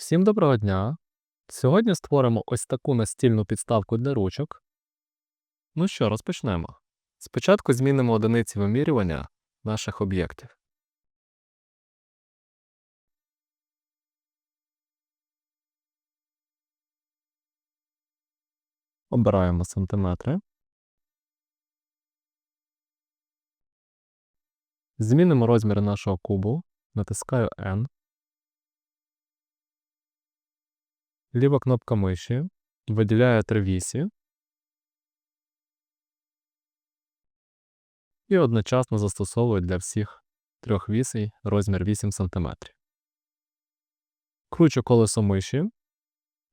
Всім доброго дня! Сьогодні створимо ось таку настільну підставку для ручок. Ну що, розпочнемо. Спочатку змінимо одиниці вимірювання наших об'єктів. Обираємо сантиметри. Змінимо розміри нашого кубу. Натискаю N. Ліва кнопка миші виділяє три вісі і одночасно застосовую для всіх трьох вісей розмір 8 см. Кручу колесо миші,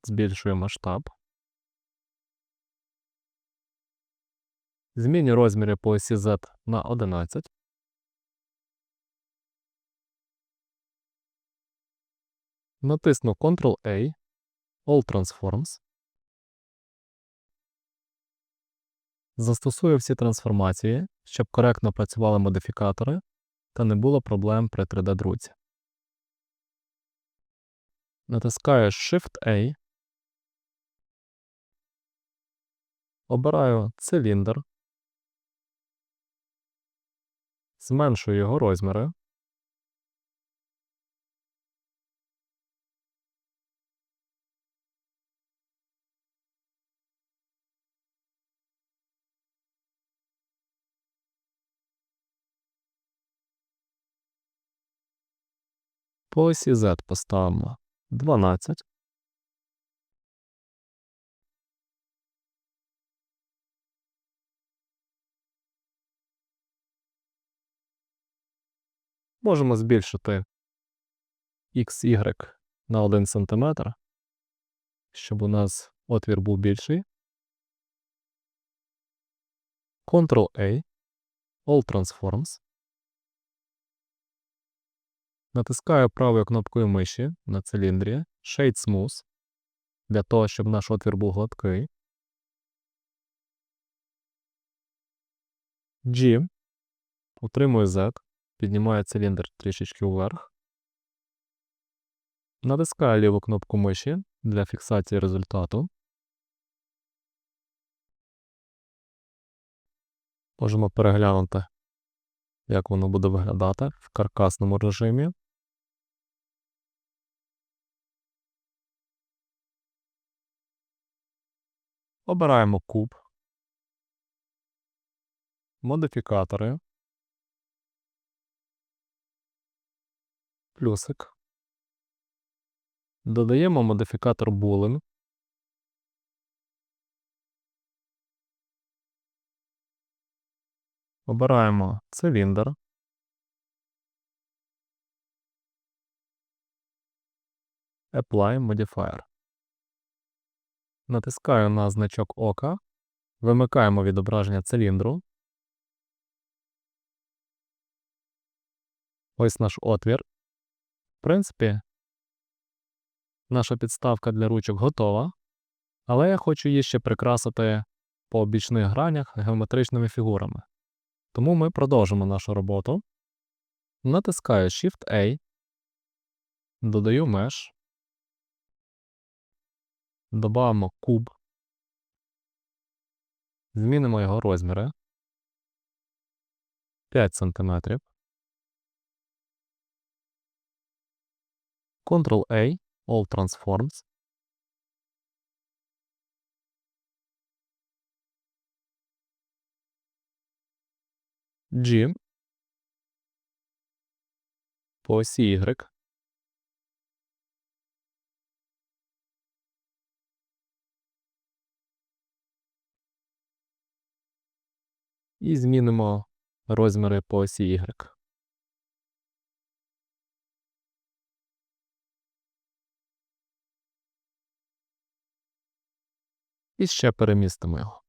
збільшую масштаб. Зміню розміри по осі Z на 11. Натисну Ctrl-A All Transforms. Застосую всі трансформації, щоб коректно працювали модифікатори та не було проблем при 3D-друці. Натискаю Shift-A. Обираю циліндр. Зменшую його розміри. По осі Z поставимо 12. Можемо збільшити XY на 1 см, щоб у нас отвір був більший. Ctrl-A, All Transforms. Натискаю правою кнопкою миші на циліндрі Shade Smooth для того, щоб наш отвір був гладкий. G. Утримую Z. Піднімаю циліндр трішечки вверх. Натискаю ліву кнопку миші для фіксації результату. Можемо переглянути, як воно буде виглядати в каркасному режимі. Обираємо куб. Модифікатори. Плюсик. Додаємо модифікатор Boolean. Обираємо циліндр. Apply Modifier. Натискаю на значок ока. Вимикаємо відображення циліндру. Ось наш отвір. В принципі, наша підставка для ручок готова. Але я хочу її ще прикрасити по бічних гранях геометричними фігурами. Тому ми продовжимо нашу роботу. Натискаю Shift-A. Додаю меш. Добавимо куб. Змінимо його розміри. 5 см. Ctrl-A, All Transforms. G. По осі Y. І змінимо розміри по осі Y. І ще перемістимо його.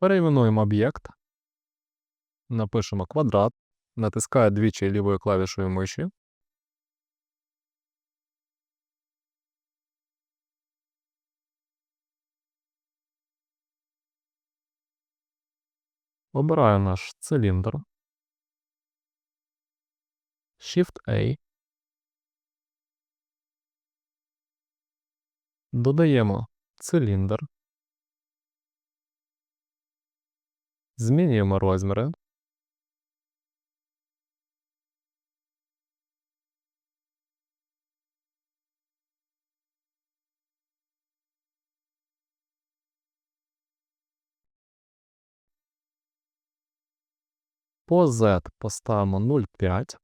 Перейменуємо об'єкт. Напишемо квадрат. натискаю двічі лівою клавішою миші. Обираю наш циліндр. Shift-A. Додаємо циліндр. Змінюємо розміри. По Z поставимо 0,5.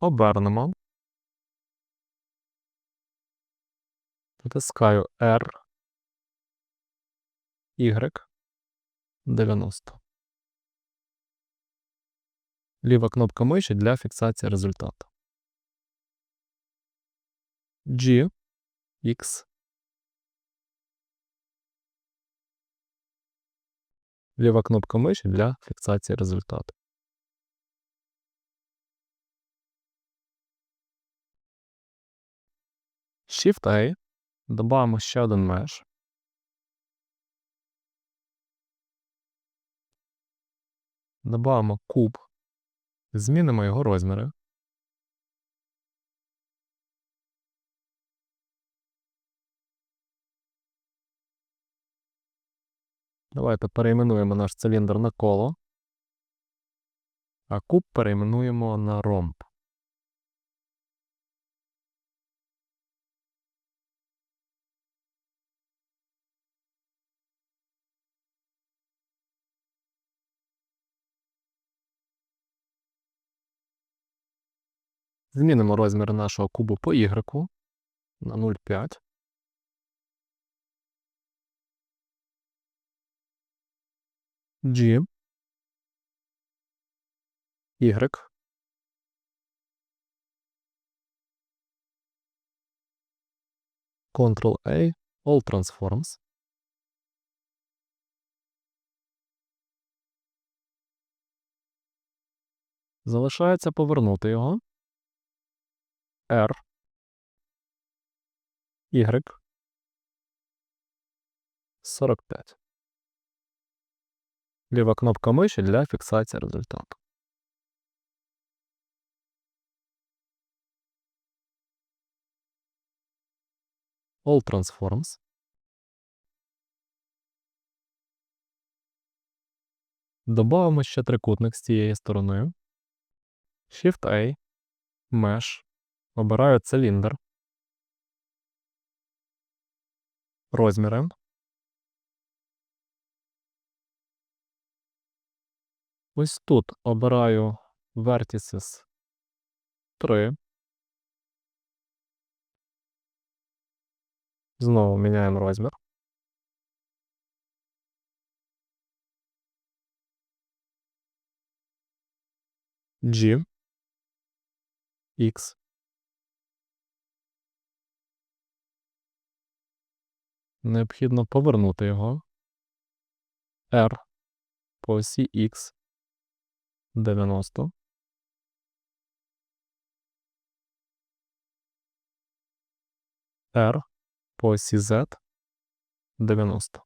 Обернемо. Натискаю R. Y. 90. Ліва кнопка миші для фіксації результату. G. X. Ліва кнопка миші для фіксації результату. Shift-A. Добавимо ще один меж. Добавимо куб. Змінимо його розміри. Давайте перейменуємо наш циліндр на коло, а куб перейменуємо на ромб. Змінимо розмір нашого кубу по Y на 0,5. G. Y. Ctrl-A, All Transforms. Залишається повернути його. R. Y. 45. Ліва кнопка миші для фіксації результату. All Transforms. Добавимо ще трикутник з цієї сторони. Shift-A. Mesh. Обираю циліндр. Розміри. Ось тут обираю Vertices 3. Знову міняємо розмір. G. X. Необхідно повернути його. R по осі X 90. R по осі Z 90.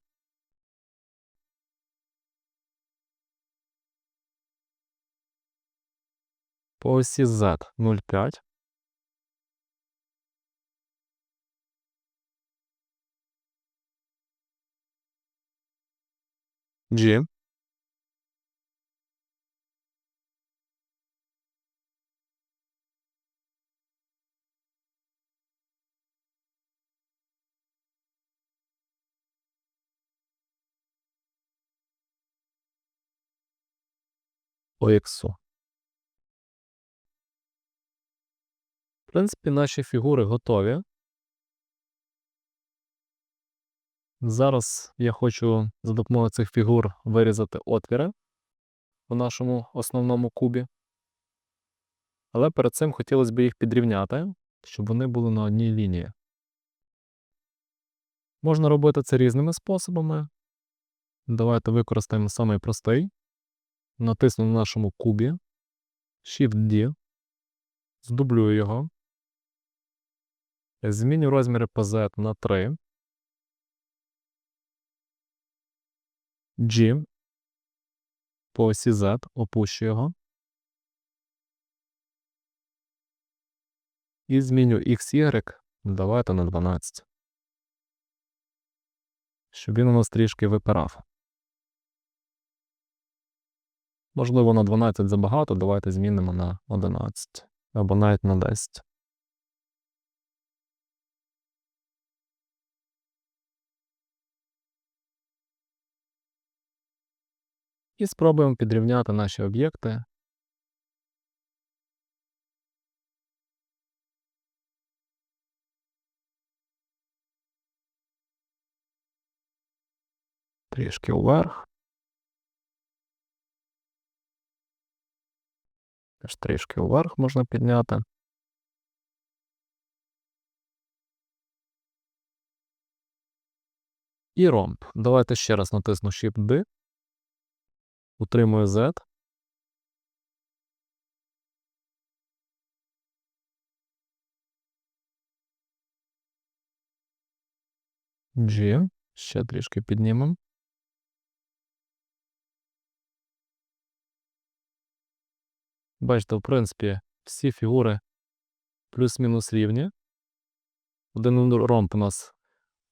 По осі Z 0,5. G. По. В принципі, наші фігури готові. Зараз я хочу за допомогою цих фігур вирізати отвіри у нашому основному кубі. Але перед цим хотілося б їх підрівняти, щоб вони були на одній лінії. Можна робити це різними способами. Давайте використаємо самий простий. Натисну на нашому кубі. Shift-D. Здублюю його. Зміню розміри PZ на 3. G. По осі Z опущу його. І зміню XY. Давайте на 12. Щоб він у нас трішки випирав. Можливо, на 12 забагато, давайте змінимо на 11 або навіть на 10. І спробуємо підрівняти наші об'єкти. Трішки вверх. Теж трішки вверх можна підняти. І ромб. Давайте ще раз натисну Shift-D. Утримую Z. G. Ще трішки піднімемо. Бачите, в принципі, всі фігури плюс-мінус рівні. Один ромб у нас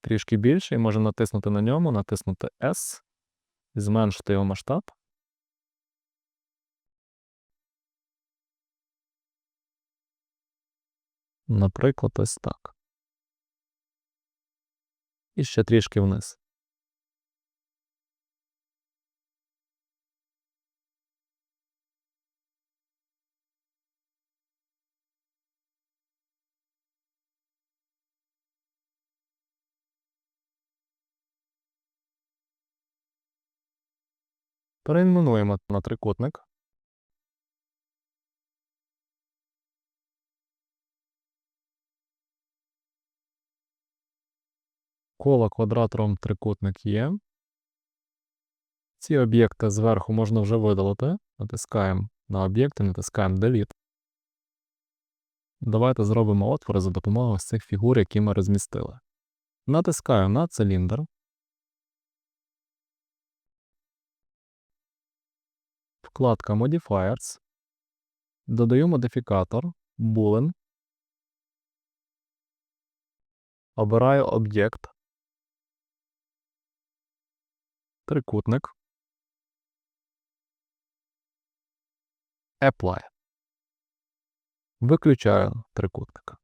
трішки більший, можемо натиснути на ньому, натиснути S, зменшити його масштаб. Наприклад, ось так. І ще трішки вниз. Перейменуємо на трикутник. Коло квадратором трикутник є. Ці об'єкти зверху можна вже видалити. Натискаємо на об'єкти, натискаємо Delete. Давайте зробимо отвори за допомогою цих фігур, які ми розмістили. Натискаю на циліндр. Вкладка Modifiers. Додаю модифікатор Boolean. Обираю об'єкт. Трикутник. Apply. Виключаю трикутника.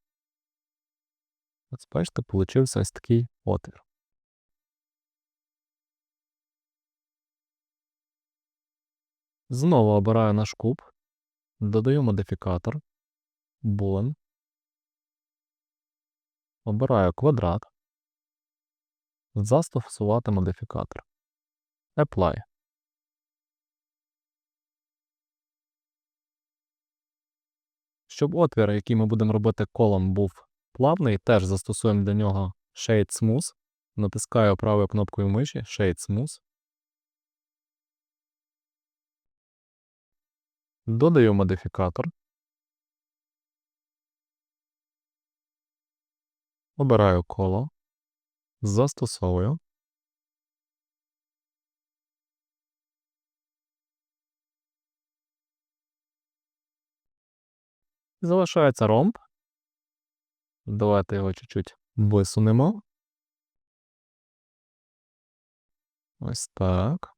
Ось бачите, получився ось такий отвір. Знову обираю наш куб, додаю модифікатор Boolean. Обираю квадрат. Застосувати модифікатор. Apply. Щоб отвір, який ми будемо робити колом, був плавний, теж застосуємо для нього Shade Smooth. Натискаю правою кнопкою миші Shade Smooth. Додаю модифікатор. Обираю коло. Застосовую. Залишається ромб. Давайте його чуть-чуть висунемо. Ось так.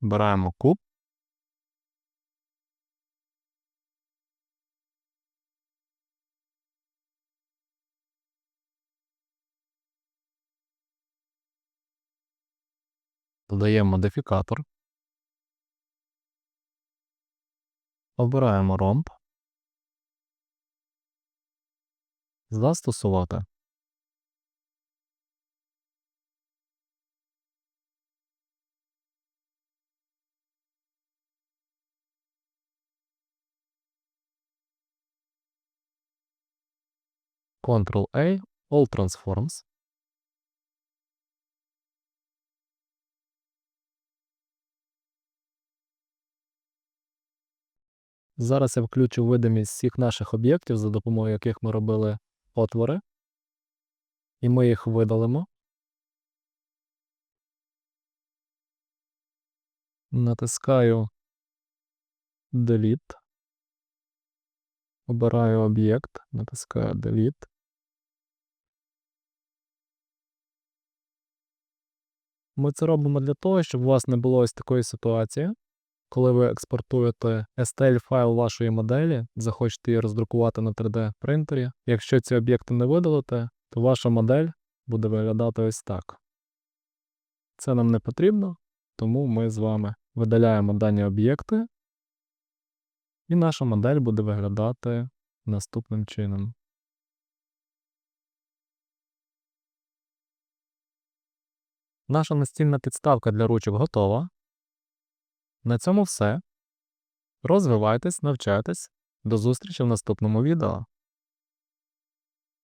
Беремо куб. додаємо модифікатор, обираємо ромб, застосувати. Ctrl-A, All Transforms. Зараз я включу видимість всіх наших об'єктів, за допомогою яких ми робили отвори. І ми їх видалимо. Натискаю Delete. Обираю об'єкт, натискаю Delete. Ми це робимо для того, щоб у вас не було ось такої ситуації, коли ви експортуєте STL-файл вашої моделі, захочете її роздрукувати на 3D принтері. Якщо ці об'єкти не видалите, то ваша модель буде виглядати ось так. Це нам не потрібно, тому ми з вами видаляємо дані об'єкти, і наша модель буде виглядати наступним чином. Наша настільна підставка для ручок готова. На цьому все. Розвивайтесь, навчайтесь. До зустрічі в наступному відео.